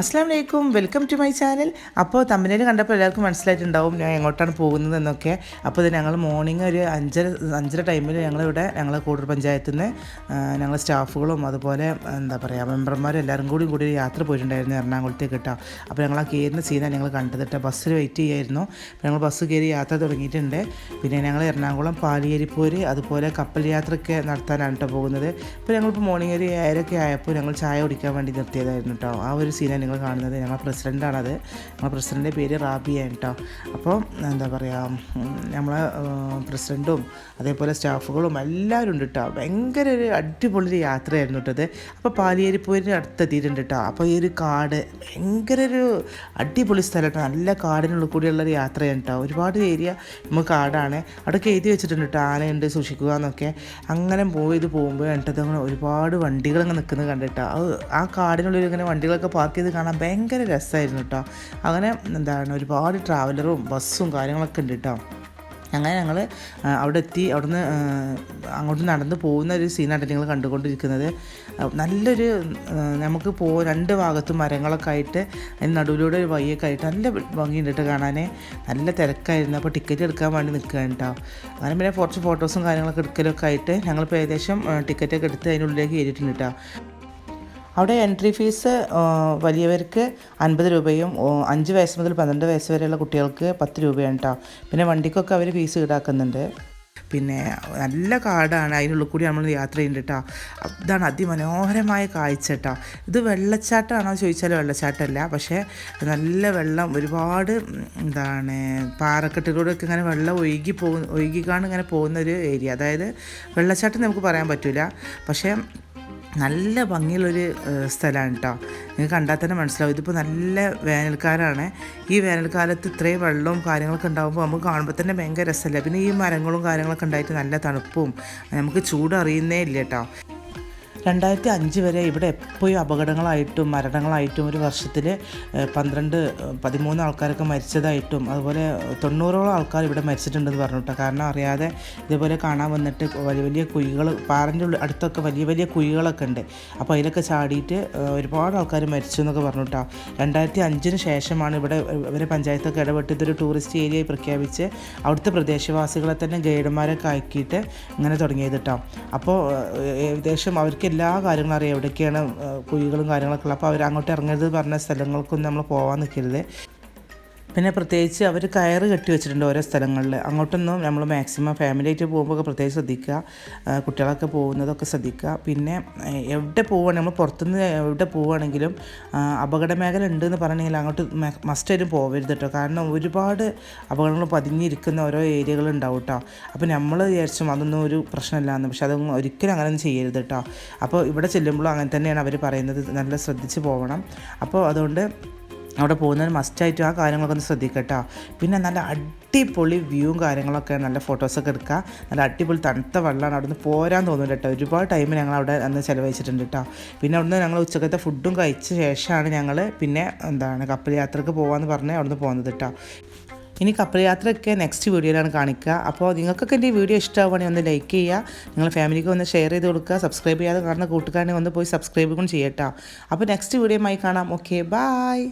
അസ്സാം വലൈക്കും welcome to my channel. അപ്പോൾ തമ്മിലേൽ കണ്ടപ്പോൾ എല്ലാവർക്കും മനസ്സിലായിട്ടുണ്ടാവും ഞാൻ എങ്ങോട്ടാണ് പോകുന്നത് എന്നൊക്കെ. അപ്പോൾ ഇത് ഞങ്ങൾ മോർണിംഗ് ഒരു അഞ്ചര അഞ്ചര ടൈമിൽ ഞങ്ങളിവിടെ ഞങ്ങൾ കൂടൂർ പഞ്ചായത്തിൽ നിന്ന് ഞങ്ങൾ സ്റ്റാഫുകളും അതുപോലെ എന്താ പറയുക മെമ്പർമാരും എല്ലാവരും കൂടി കൂടി ഒരു യാത്ര പോയിട്ടുണ്ടായിരുന്നു എറണാകുളത്തേക്ക് കേട്ടോ അപ്പോൾ ഞങ്ങൾ ആ കയറുന്ന സീനാണ് ഞങ്ങൾ കണ്ടത് കേട്ടോ ബസ്സിൽ വെയിറ്റ് ചെയ്യായിരുന്നു. അപ്പോൾ ഞങ്ങൾ ബസ് കയറി യാത്ര തുടങ്ങിയിട്ടുണ്ട്. പിന്നെ ഞങ്ങൾ എറണാകുളം പാലിയേരിപ്പോര് അതുപോലെ കപ്പൽ യാത്രയൊക്കെ നടത്താനാണ് കേട്ടോ പോകുന്നത്. അപ്പോൾ ഞങ്ങളിപ്പോൾ മോർണിംഗ് ഒരു ഏരൊക്കെ ആയപ്പോൾ ഞങ്ങൾ ചായ കുടിക്കാൻ വേണ്ടി നിർത്തിയതായിരുന്നു കേട്ടോ ആ ഒരു സീനാണ് നിങ്ങൾ കാണുന്നത്. ഞങ്ങൾ പ്രസിഡന്റാണത് ഞങ്ങൾ പ്രസിഡന്റെ പേര് റാബിയാണ് കേട്ടോ അപ്പോൾ എന്താ പറയുക നമ്മളെ പ്രസിഡന്റും അതേപോലെ സ്റ്റാഫുകളും എല്ലാവരും ഉണ്ട് കേട്ടോ ഭയങ്കര ഒരു അടിപൊളി ഒരു യാത്രയായിരുന്നു കേട്ടത് അപ്പോൾ പാലിയേരിപ്പോരിന്റെ അടുത്തെത്തിയിട്ടുണ്ട് കേട്ടോ അപ്പോൾ ഈ ഒരു കാട് ഭയങ്കര ഒരു അടിപൊളി സ്ഥലം കേട്ടോ നല്ല കാടിനുള്ളിൽ കൂടിയുള്ള ഒരു യാത്രയാണ് കേട്ടോ ഒരുപാട് ഏരിയ നമുക്ക് കാടാണ്. അവിടെ എഴുതി വെച്ചിട്ടുണ്ട് കേട്ടോ ആനയുണ്ട് സൂക്ഷിക്കുക എന്നൊക്കെ. അങ്ങനെ പോയത് പോകുമ്പോൾ കണ്ടത് അങ്ങനെ ഒരുപാട് വണ്ടികൾ നിൽക്കുന്നത് കണ്ടിട്ടാണ് ആ കാടിനുള്ളിൽ ഇങ്ങനെ വണ്ടികളൊക്കെ പാർക്ക് ചെയ്ത് കാണാൻ ഭയങ്കര രസമായിരുന്നു കേട്ടോ അങ്ങനെ എന്താണ് ഒരുപാട് ട്രാവലറും ബസ്സും കാര്യങ്ങളൊക്കെ ഉണ്ട് കേട്ടോ അങ്ങനെ ഞങ്ങൾ അവിടെ എത്തി അവിടുന്ന് അങ്ങോട്ട് നടന്ന് പോകുന്ന ഒരു സീനായിട്ട് നിങ്ങൾ കണ്ടുകൊണ്ടിരിക്കുന്നത്. നല്ലൊരു നമുക്ക് പോ രണ്ട് ഭാഗത്തും മരങ്ങളൊക്കെ ആയിട്ട് അതിന് നടുവിലൂടെ ഒരു വഴിയൊക്കെ ആയിട്ട് നല്ല ഭംഗിയുണ്ട് കേട്ടോ കാണാൻ നല്ല തിരക്കായിരുന്നു അപ്പോൾ ടിക്കറ്റ് എടുക്കാൻ വേണ്ടി നിൽക്കുകയാണ് കേട്ടോ അങ്ങനെ പിന്നെ കുറച്ച് ഫോട്ടോസും കാര്യങ്ങളൊക്കെ എടുക്കലൊക്കെ ആയിട്ട് ഞങ്ങളിപ്പോൾ ഏകദേശം ടിക്കറ്റൊക്കെ എടുത്ത് അതിനുള്ളിലേക്ക് കയറിയിട്ടുണ്ട് കേട്ടോ അവിടെ എൻട്രി ഫീസ് വലിയവർക്ക് അൻപത് രൂപയും അഞ്ച് വയസ്സ് മുതൽ പന്ത്രണ്ട് വയസ്സ് വരെയുള്ള കുട്ടികൾക്ക് പത്ത് രൂപയാണ് കേട്ടോ പിന്നെ വണ്ടിക്കൊക്കെ അവർ ഫീസ് ഈടാക്കുന്നുണ്ട്. പിന്നെ നല്ല കാടാണ് അതിനുള്ളിൽ കൂടി നമ്മൾ യാത്ര ചെയ്യുന്നുണ്ട് കേട്ടോ ഇതാണ് അതിമനോഹരമായ കാഴ്ച കേട്ടോ ഇത് വെള്ളച്ചാട്ടമാണോ ചോദിച്ചാൽ വെള്ളച്ചാട്ടമല്ല പക്ഷേ നല്ല വെള്ളം ഒരുപാട് എന്താണ് പാറക്കെട്ടിലൂടെയൊക്കെ ഇങ്ങനെ വെള്ളം ഒഴുകി പോകുന്ന ഒഴുകിക്കാണ് ഇങ്ങനെ പോകുന്ന ഒരു ഏരിയ. അതായത് വെള്ളച്ചാട്ടം നമുക്ക് പറയാൻ പറ്റില്ല പക്ഷേ നല്ല ഭംഗിയുള്ളൊരു സ്ഥലമാണ് കേട്ടോ നിങ്ങൾക്ക് കണ്ടാൽ തന്നെ മനസ്സിലാവും. ഇതിപ്പോൾ നല്ല വേനൽക്കാലമാണ് ഈ വേനൽക്കാലത്ത് ഇത്രയും വെള്ളവും കാര്യങ്ങളൊക്കെ ഉണ്ടാകുമ്പോൾ നമുക്ക് കാണുമ്പോൾ തന്നെ ഭയങ്കര രസമല്ല? പിന്നെ ഈ മരങ്ങളും കാര്യങ്ങളൊക്കെ ഉണ്ടായിട്ട് നല്ല തണുപ്പും നമുക്ക് ചൂട് അറിയുന്നേ ഇല്ല കേട്ടോ രണ്ടായിരത്തി അഞ്ച് വരെ ഇവിടെ എപ്പോഴും അപകടങ്ങളായിട്ടും മരണങ്ങളായിട്ടും ഒരു വർഷത്തിൽ പന്ത്രണ്ട് പതിമൂന്ന് ആൾക്കാരൊക്കെ മരിച്ചതായിട്ടും അതുപോലെ തൊണ്ണൂറോളം ആൾക്കാർ ഇവിടെ മരിച്ചിട്ടുണ്ടെന്ന് പറഞ്ഞു കേട്ടോ കാരണം അറിയാതെ ഇതേപോലെ കാണാൻ വന്നിട്ട് വലിയ വലിയ കുഴികൾ പാറന്റെ ഉള്ളിൽ അടുത്തൊക്കെ വലിയ വലിയ കുഴികളൊക്കെ ഉണ്ട്. അപ്പോൾ അതിലൊക്കെ ചാടിയിട്ട് ഒരുപാട് ആൾക്കാർ മരിച്ചു എന്നൊക്കെ പറഞ്ഞു കേട്ടോ രണ്ടായിരത്തി അഞ്ചിന് ശേഷമാണ് ഇവിടെ ഇവരെ പഞ്ചായത്തൊക്കെ ഇടപെട്ട് ഇതൊരു ടൂറിസ്റ്റ് ഏരിയയായി പ്രഖ്യാപിച്ച് അവിടുത്തെ പ്രദേശവാസികളെ തന്നെ ഗൈഡന്മാരൊക്കെ ആക്കിയിട്ട് ഇങ്ങനെ തുടങ്ങിയത് കേട്ടോ അപ്പോൾ ഏകദേശം അവർക്ക് എല്ലാ കാര്യങ്ങളും അറിയാം. എവിടെയൊക്കെയാണ് കുഴികളും കാര്യങ്ങളൊക്കെ ഉള്ളത്. അപ്പോൾ അവർ അങ്ങോട്ട് ഇറങ്ങരുത് പറഞ്ഞ സ്ഥലങ്ങൾക്കൊന്നും നമ്മൾ പോകാൻ നിൽക്കരുത്. പിന്നെ പ്രത്യേകിച്ച് അവർ കയറ് കെട്ടി വെച്ചിട്ടുണ്ട് ഓരോ സ്ഥലങ്ങളിൽ. അങ്ങോട്ടൊന്നും നമ്മൾ മാക്സിമം ഫാമിലി ആയിട്ട് പോകുമ്പോൾ പ്രത്യേകിച്ച് ശ്രദ്ധിക്കുക. കുട്ടികളൊക്കെ പോകുന്നതൊക്കെ ശ്രദ്ധിക്കുക. പിന്നെ എവിടെ പോവുകയാണെങ്കിൽ നമ്മൾ പുറത്തുനിന്ന് എവിടെ പോവുകയാണെങ്കിലും അപകട മേഖല ഉണ്ടെന്ന് പറഞ്ഞെങ്കിൽ അങ്ങോട്ട് മസ്റ്റായിട്ടും പോകരുത് കേട്ടോ. കാരണം ഒരുപാട് അപകടങ്ങൾ പതിഞ്ഞിരിക്കുന്ന ഓരോ ഏരിയകൾ ഉണ്ടാവും കേട്ടോ. അപ്പോൾ നമ്മൾ വിചാരിച്ചും അതൊന്നും ഒരു പ്രശ്നമില്ലാന്ന്. പക്ഷെ അതൊന്നും ഒരിക്കലും അങ്ങനെ ചെയ്യരുത് കേട്ടോ. അപ്പോൾ ഇവിടെ ചെല്ലുമ്പോഴും അങ്ങനെ തന്നെയാണ് അവർ പറയുന്നത്. നല്ല ശ്രദ്ധിച്ച് പോകണം അപ്പോൾ അതുകൊണ്ട് അവിടെ പോകുന്നതിന് മസ്റ്റായിട്ട് ആ കാര്യങ്ങളൊക്കെ ഒന്ന് ശ്രദ്ധിക്കട്ടോ. പിന്നെ നല്ല അടിപൊളി വ്യൂവും കാര്യങ്ങളൊക്കെ നല്ല ഫോട്ടോസൊക്കെ എടുക്കുക നല്ല അടിപൊളി തണുത്ത വെള്ളമാണ് അവിടെ നിന്ന് പോരാൻ തോന്നുന്നു കേട്ടോ. ഒരുപാട് ടൈം ഞങ്ങൾ അവിടെ അന്ന് ചിലവഴിച്ചിട്ടുണ്ട് കേട്ടോ. പിന്നെ അവിടുന്ന് ഞങ്ങൾ ഉച്ചക്കത്തെ ഫുഡും കഴിച്ച ശേഷമാണ് ഞങ്ങൾ പിന്നെ എന്താണ് കപ്പൽ യാത്രയ്ക്ക് പോകാമെന്ന് പറഞ്ഞ് അവിടുന്ന് പോകുന്നത് കേട്ടോ. ഇനി കപ്പൽ യാത്രയൊക്കെ നെക്സ്റ്റ് വീഡിയോയിലാണ് കാണിക്കുക. അപ്പോൾ നിങ്ങൾക്കൊക്കെ എന്റെ വീഡിയോ ഇഷ്ടമാവുകയാണെങ്കിൽ ഒന്ന് ലൈക്ക് ചെയ്യുക. നിങ്ങൾ ഫാമിലിക്ക് ഒന്ന് ഷെയർ ചെയ്ത് കൊടുക്കുക. സബ്സ്ക്രൈബ് ചെയ്യാതെ കാണുന്ന കൂട്ടുകാരനെ ഒന്ന് പോയി സബ്സ്ക്രൈബ് കൂടി ചെയ്യട്ടോ. അപ്പോൾ നെക്സ്റ്റ് വീഡിയോയുമായി കാണാം. Okay bye